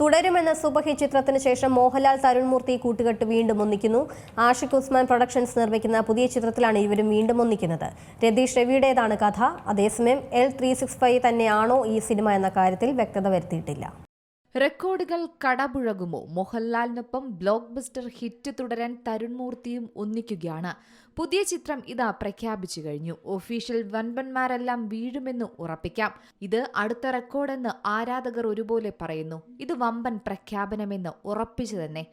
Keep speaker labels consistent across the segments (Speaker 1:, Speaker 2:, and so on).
Speaker 1: തുടരുമെന്ന superhit ചിത്രത്തിന് ശേഷം മോഹൻലാൽ തരുൺമൂർത്തി കൂട്ടുകെട്ട് വീണ്ടും ഒന്നിക്കുന്നു. ആഷിഖ് ഉസ്മാൻ പ്രൊഡക്ഷൻസ് നിർമ്മിക്കുന്ന പുതിയ ചിത്രത്തിലാണ് ഇവരും വീണ്ടും ഒന്നിക്കുന്നത്. രതീഷ് രവിയുടേതാണ് കഥ. അതേസമയം എൽ ത്രീ സിക്സ് ഫൈവ് തന്നെയാണോ ഈ സിനിമ എന്ന കാര്യത്തിൽ വ്യക്തത വരുത്തിയിട്ടില്ല.
Speaker 2: റെക്കോർഡുകൾ കടപുഴകുമോ? മോഹൻലാലിനൊപ്പം ബ്ലോക്ക് ബസ്റ്റർ ഹിറ്റ് തുടരാൻ തരുൺമൂർത്തിയും ഒന്നിക്കുകയാണ്. പുതിയ ചിത്രം ഇതാ പ്രഖ്യാപിച്ചു കഴിഞ്ഞു. ഒഫീഷ്യൽ വൻപന്മാരെല്ലാം വീഴുമെന്ന് ഉറപ്പിക്കാം. ഇത് അടുത്ത റെക്കോർഡെന്ന് ആരാധകർ ഒരുപോലെ പറയുന്നു. ഇത് വമ്പൻ പ്രഖ്യാപനമെന്ന് ഉറപ്പിച്ചു തന്നെ.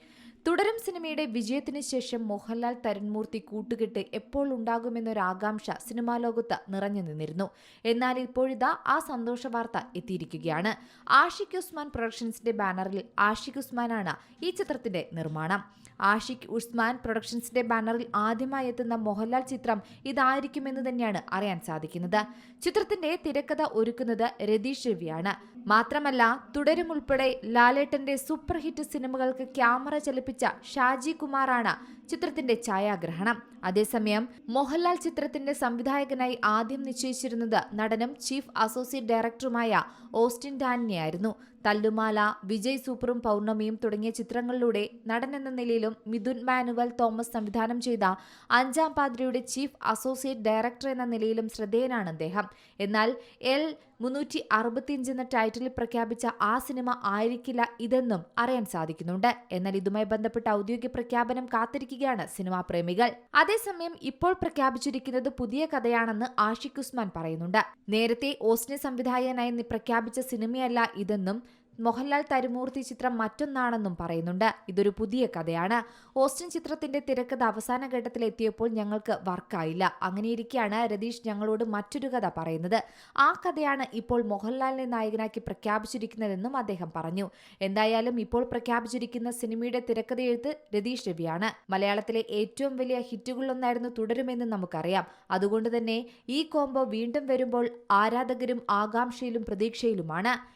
Speaker 2: തുടരും സിനിമയുടെ വിജയത്തിന് ശേഷം മോഹൻലാൽ തരുൺമൂർത്തി കൂട്ടുകെട്ട് എപ്പോൾ ഉണ്ടാകുമെന്നൊരു ആകാംക്ഷ സിനിമാ ലോകത്ത് നിറഞ്ഞു നിന്നിരുന്നു. എന്നാൽ ഇപ്പോഴിതാ ആ സന്തോഷ വാർത്ത എത്തിയിരിക്കുകയാണ്. ആഷിഖ് ഉസ്മാൻ പ്രൊഡക്ഷൻസിന്റെ ബാനറിൽ ആഷിഖ് ഉസ്മാനാണ് ഈ ചിത്രത്തിന്റെ നിർമ്മാണം. ആഷിഖ് ഉസ്മാൻ പ്രൊഡക്ഷൻസിന്റെ ബാനറിൽ ആദ്യമായി എത്തുന്ന മോഹൻലാൽ ചിത്രം ഇതായിരിക്കുമെന്ന് തന്നെയാണ് അറിയാൻ സാധിക്കുന്നത്. ചിത്രത്തിന്റെ തിരക്കഥ ഒരുക്കുന്നത് രതീഷ് രവിയാണ്. മാത്രമല്ല തുടരും ഉൾപ്പെടെ ലാലേട്ടന്റെ സൂപ്പർ ഹിറ്റ് സിനിമകൾക്ക് ക്യാമറ ചലിപ്പിച്ച ഷാജി കുമാറാണ് ചിത്രത്തിന്റെ ഛായാഗ്രഹണം. അതേസമയം മോഹൻലാൽ ചിത്രത്തിന്റെ സംവിധായകനായി ആദ്യം നിശ്ചയിച്ചിരുന്നത് നടനും ചീഫ് അസോസിയേറ്റ് ഡയറക്ടറുമായ ഓസ്റ്റിൻ ഡാനിയായിരുന്നു തല്ലുമാല വിജയ് സൂപ്പറും പൗർണമിയും തുടങ്ങിയ ചിത്രങ്ങളിലൂടെ നടൻ എന്ന നിലയിലും മിഥുൻ മാനുവൽ തോമസ് സംവിധാനം ചെയ്ത അഞ്ചാം പാദ്രിയുടെ ചീഫ് അസോസിയേറ്റ് ഡയറക്ടർ എന്ന നിലയിലും ശ്രദ്ധേയനാണ് അദ്ദേഹം. എന്നാൽ എൽ മുന്നൂറ്റി അറുപത്തിയഞ്ച് എന്ന ടൈറ്റിൽ പ്രഖ്യാപിച്ച ആ സിനിമ ആയിരിക്കില്ല ഇതെന്നും അറിയാൻ സാധിക്കുന്നുണ്ട്. എന്നാൽ ഇതുമായി ബന്ധപ്പെട്ട ഔദ്യോഗിക പ്രഖ്യാപനം കാത്തിരിക്കുകയാണ് സിനിമാ പ്രേമികൾ. അതേസമയം ഇപ്പോൾ പ്രഖ്യാപിച്ചിരിക്കുന്നത് പുതിയ കഥയാണെന്ന് ആഷിഖ് ഉസ്മാൻ പറയുന്നുണ്ട്. നേരത്തെ ഓസ്റ്റിനെ സംവിധായകനായി പ്രഖ്യാപിച്ച സിനിമയല്ല ഇതെന്നും മോഹൻലാൽ തരുമൂർത്തി ചിത്രം മറ്റൊന്നാണെന്നും പറയുന്നുണ്ട്. ഇതൊരു പുതിയ കഥയാണ്. ഓസ്റ്റിൻ ചിത്രത്തിന്റെ തിരക്കഥ അവസാന ഘട്ടത്തിൽ എത്തിയപ്പോൾ ഞങ്ങൾക്ക് വർക്കായില്ല. അങ്ങനെയിരിക്കെയാണ് രതീഷ് ഞങ്ങളോട് മറ്റൊരു കഥ പറയുന്നത്. ആ കഥയാണ് ഇപ്പോൾ മോഹൻലാലിനെ നായകനാക്കി പ്രഖ്യാപിച്ചിരിക്കുന്നതെന്നും അദ്ദേഹം പറഞ്ഞു. എന്തായാലും ഇപ്പോൾ പ്രഖ്യാപിച്ചിരിക്കുന്ന സിനിമയുടെ തിരക്കഥയെഴുത്ത് രതീഷ് രവിയാണ്. മലയാളത്തിലെ ഏറ്റവും വലിയ ഹിറ്റുകളിലൊന്നായിരുന്നു തുടരുമെന്ന് നമുക്കറിയാം. അതുകൊണ്ട് തന്നെ ഈ കോംബോ വീണ്ടും വരുമ്പോൾ ആരാധകരും ആകാംക്ഷയിലും പ്രതീക്ഷയിലുമാണ്.